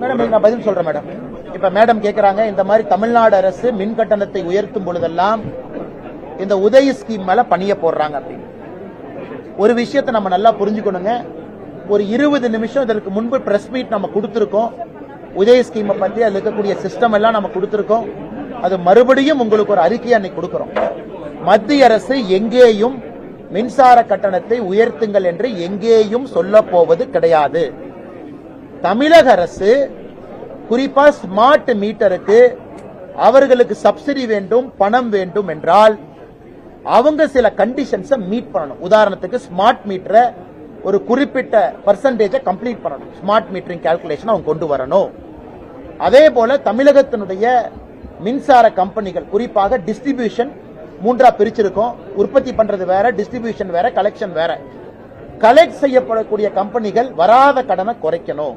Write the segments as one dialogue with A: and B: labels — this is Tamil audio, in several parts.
A: மேடம் நான் பதில் சொல்றேன் மேடம். இப்ப மேடம் கேக்குறாங்க இந்த மாதிரி தமிழ்நாடு அரசு மின் கட்டணத்தை உயர்த்தும் பொழுதெல்லாம் இந்த உதய ஸ்கீம் மேல பணிய போடுறாங்க அப்படின்னு. ஒரு விஷயத்தை நம்ம நல்லா புரிஞ்சுக்கணுங்க. ஒரு இருபது நிமிஷம் இதற்கு முன்பு பிரஸ் மீட் நம்ம கொடுத்துருக்கோம். உதய ஸ்கீமை பத்தி அதுல இருக்கக்கூடிய சிஸ்டம் எல்லாம் நம்ம கொடுத்துருக்கோம். அது மறுபடியும் உங்களுக்கு ஒரு அறிக்கையை அன்னைக்கு கொடுக்குறோம். மத்திய அரசு எங்கேயும் மின்சார கட்டணத்தை உயர்த்துங்கள் என்று எங்கேயும் சொல்ல போவது கிடையாது. தமிழக அரசு குறிப்பா ஸ்மார்ட் மீட்டருக்கு அவர்களுக்கு சப்சிடி வேண்டும் பணம் வேண்டும் என்றால் அவங்க சில கண்டிஷன்ஸை மீட் பண்ணணும். உதாரணத்துக்கு ஸ்மார்ட் மீட்டரை ஒரு குறிப்பிட்ட பர்சன்டேஜை கம்ப்ளீட் பண்ணணும். ஸ்மார்ட் மீட்டரிங் கால்குலேஷன் அவங்க கொண்டு வரணும். அதே போல தமிழகத்தினுடைய மின்சார கம்பெனிகள் குறிப்பாக டிஸ்ட்ரிபியூஷன் மூன்றா பிரிச்சிருக்கோம். உற்பத்தி பண்றது வேற டிஸ்ட்ரிபியூஷன் வேற கலெக்ஷன் வேற. கலெக்ட் செய்யப்படக்கூடிய கம்பெனிகள் வராத கடனை குறைக்கணும்.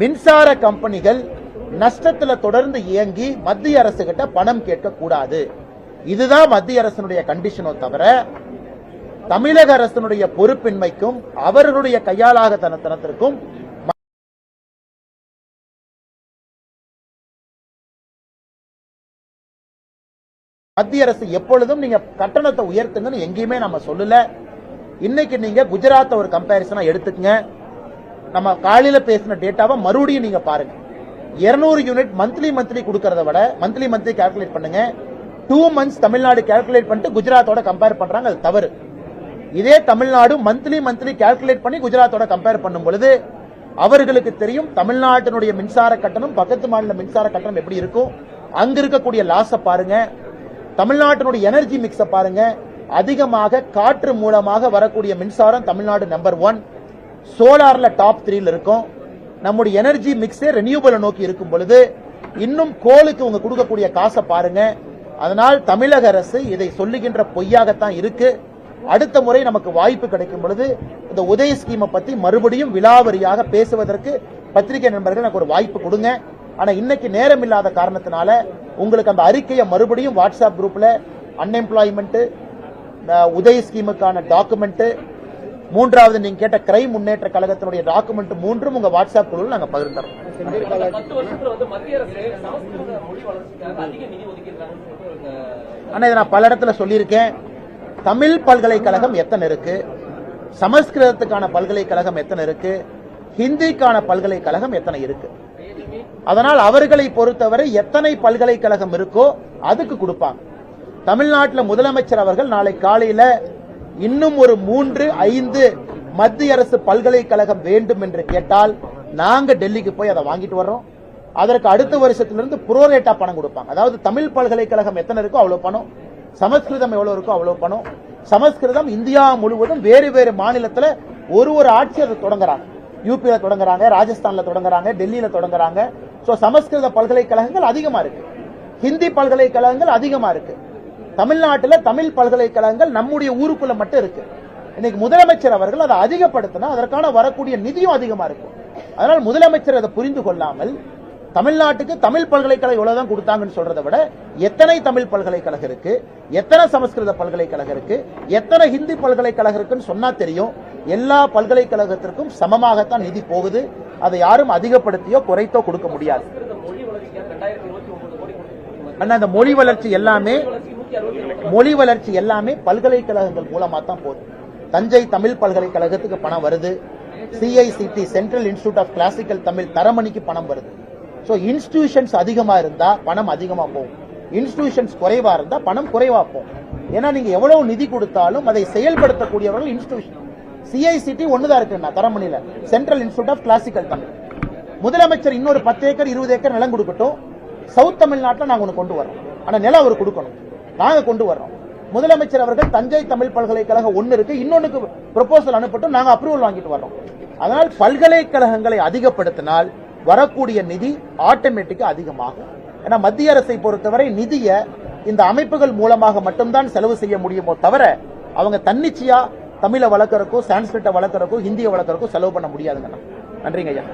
A: மின்சார கம்பெனிகள் நஷ்டத்தில் தொடர்ந்து இயங்கி மத்திய அரசு கிட்ட பணம் கேட்க கூடாது. இதுதான் மத்திய அரசினுடைய கண்டிஷனோ தவிர தமிழக அரசினுடைய பொறுப்பின்மைக்கும் அவர்களுடைய கையாளாக தனத்தனத்திற்கும் மத்திய அரசு எப்பொழுதும் நீங்க கட்டணத்தை உயர்த்துங்கன்னு எங்கேயுமே நம்ம சொல்லல. இன்னைக்கு நீங்க குஜராத்தை ஒரு கம்பேரிசனா எடுத்துக்கங்க. நம்ம காலையில பேசின டேட்டாவை மறுபடியும் நீங்க பாருங்க. 200 யூனிட் மந்த்லி மந்த்லி கொடுக்கறத விட மந்த்லி மந்த்லி கால்குலேட் பண்ணுங்க. டூ மந்த்ஸ் தமிழ்நாடு கால்குலேட் பண்ணிட்டு குஜராத்தோட கம்பேர் பண்றாங்க. அது தவறு. இதே தமிழ்நாடு மந்த்லி மந்த்லி கால்குலேட் பண்ணி குஜராத்தோட கம்பேர் பண்ணும் பொழுது அவர்களுக்கு தெரியும் தமிழ்நாட்டினுடைய மின்சார கட்டணம் பக்கத்து மாநில மின்சார கட்டணம் எப்படி இருக்கும்? அங்க இருக்கக்கூடிய லாஸ பாருங்க. தமிழ்நாட்டினுடைய எனர்ஜி மிக்ஸ பாருங்க. அதிகமாக காற்று மூலமாக வரக்கூடிய மின்சாரம் தமிழ்நாடு நம்பர் ஒன் சோலார்ல டாப் த்ரீல இருக்கும். நம்முடைய எனர்ஜி மிக்ஸே ரெனியூபிளை நோக்கி இருக்கும் பொழுது இன்னும் கோலுக்கு உங்க கொடுக்கக்கூடிய காசை பாருங்க. அதனால் தமிழக அரசு இதை சொல்லுகின்ற பொய்யாகத்தான் இருக்கு. அடுத்த முறை நமக்கு வாய்ப்பு கிடைக்கும் பொழுது இந்த உதய ஸ்கீமை பத்தி மறுபடியும் விலாவரியாக பேசுவதற்கு பத்திரிகை நண்பர்கள் எனக்கு ஒரு வாய்ப்பு கொடுங்க. ஆனா இன்னைக்கு நேரம் இல்லாத காரணத்தினால உங்களுக்கு அந்த அறிக்கையை மறுபடியும் வாட்ஸ்அப் குரூப்ல அன்எம்ப்ளாய்மெண்ட் உதய ஸ்கீமுக்கான டாக்குமெண்ட் மூன்றாவது நீங்க கேட்ட கிரைம் முன்னேற்ற கழகத்தினுடைய டாக்குமெண்ட் மூன்றும் உங்க வாட்ஸ்அப் குழுவில் நாங்க
B: ஒரு
A: ஆனா இதை நான் பல இடத்துல சொல்லியிருக்கேன். தமிழ் பல்கலைக்கழகம் எத்தனை இருக்கு? சமஸ்கிருதத்துக்கான பல்கலைக்கழகம் எத்தனை இருக்கு? ஹிந்திக்கான பல்கலைக்கழகம் எத்தனை இருக்கு? அதனால் அவர்களை பொறுத்தவரை எத்தனை பல்கலைக்கழகம் இருக்கோ அதுக்கு கொடுப்பாங்க. தமிழ்நாட்டில் முதலமைச்சர் அவர்கள் நாளை காலையில இன்னும் ஒரு மூன்று ஐந்து மத்திய அரசு பல்கலைக்கழகம் வேண்டும் என்று கேட்டால் நாங்க டெல்லிக்கு போய் அதை வாங்கிட்டு வர்றோம். அதற்கு அடுத்த வருஷத்திலிருந்து புரோரேட்டா பணம் கொடுப்பாங்க. அதாவது தமிழ் பல்கலைக்கழகம் எத்தனை இருக்கோ அவ்வளவு பணம் சமஸ்கிருதம் எவ்வளவு இருக்கோ அவ்வளவு பணம் சமஸ்கிருதம் இந்தியா முழுவதும் வேறு வேறு மாநிலத்தில் ஒரு ஒரு ஆட்சி அதை தொடங்குறாங்க. யூபியில தொடங்குறாங்க ராஜஸ்தான்ல தொடங்குறாங்க டெல்லியில தொடங்குறாங்க. சோ சமஸ்கிருத பல்கலைக்கழகங்கள் அதிகமா இருக்கு. ஹிந்தி பல்கலைக்கழகங்கள் அதிகமா இருக்கு. தமிழ்நாட்டுல தமிழ் பல்கலைக்கழகங்கள் நம்முடைய ஊருக்குள்ள மட்டும் இருக்கு. இன்னைக்கு முதலமைச்சர் அவர்கள் அதை அதிகப்படுத்தினா அதற்கான வரக்கூடிய நிதியும் அதிகமா இருக்கும். அதனால் முதலமைச்சர் அதை புரிந்து கொள்ளாமல் தமிழ்நாட்டுக்கு தமிழ் பல்கலைக்கழகம் இவ்வளவுதான் கொடுத்தாங்கன்னு சொல்றதை விட எத்தனை தமிழ் பல்கலைக்கழகம் இருக்கு எத்தனை சமஸ்கிருத பல்கலைக்கழகம் இருக்கு எத்தனை ஹிந்தி பல்கலைக்கழகம் இருக்குன்னு சொன்னா தெரியும். எல்லா பல்கலைக்கழகத்திற்கும் சமமாகத்தான் நிதி போகுது. அதை யாரும் அதிகப்படுத்தியோ குறைத்தோ கொடுக்க முடியாது. ஆனா அந்த மொழி வளர்ச்சி எல்லாமே மொழி வளர்ச்சி எல்லாமே பல்கலைக்கழகங்கள் மூலமா தான் போகுது. தஞ்சை தமிழ் பல்கலைக்கழகத்துக்கு பணம் வருது. CICT central institute of classical Tamil தரமணிக்கு பணம் வருது. ஸோ இன்ஸ்டிடியூஷன்ஸ் அதிகமா இருந்தா பணம் அதிகமா போகும். இன்ஸ்டிடியூஷன்ஸ் குறைவா இருந்தா பணம் குறைவா போகும். ஏன்னா நீங்க எவ்வளவு நிதி கொடுத்தாலும் அதை செயல்படுத்தக்கூடியவர்கள் இன்ஸ்டிடியூஷன் சிஐசிடி தான் இருக்குண்ணா தரமணியில. Central institute of classical Tamil முதலமைச்சர் இன்னொரு பத்து ஏக்கர் இருபது ஏக்கர் நிலம் கொடுக்கட்டும். சவுத் தமிழ்நாட்டில் நாங்கள் ஒன்று கொண்டு வரோம் ஆனா நிலம் அவர் கொடுக்கணும். நாங்க கொண்டு வர்றோம். முதலமைச்சர் அவர்கள் தஞ்சை தமிழ் பல்கலைக்கழகம் ஒன்னு இருக்கு. இன்னொன்னுக்கு ப்ரொபோசல் அனுப்பட்டும். நாங்க அப்ரூவல் வாங்கிட்டு வர்றோம். அதனால் பல்கலைக்கழகங்களை அதிகப்படுத்தினால் வரக்கூடிய நிதி ஆட்டோமேட்டிக்கா அதிகமாகும். ஏன்னா மத்திய அரசை பொறுத்தவரை நிதியை இந்த அமைப்புகள் மூலமாக மட்டும்தான் செலவு செய்ய முடியுமோ தவிர அவங்க தன்னிச்சையா தமிழை வளர்க்கறக்கோ சான்ஸ்கிரிட்டை வளர்க்கறக்கோ ஹிந்தியை வளர்க்கறக்கோ செலவு பண்ண முடியாதுங்கண்ணா. நன்றிங்க ஐயா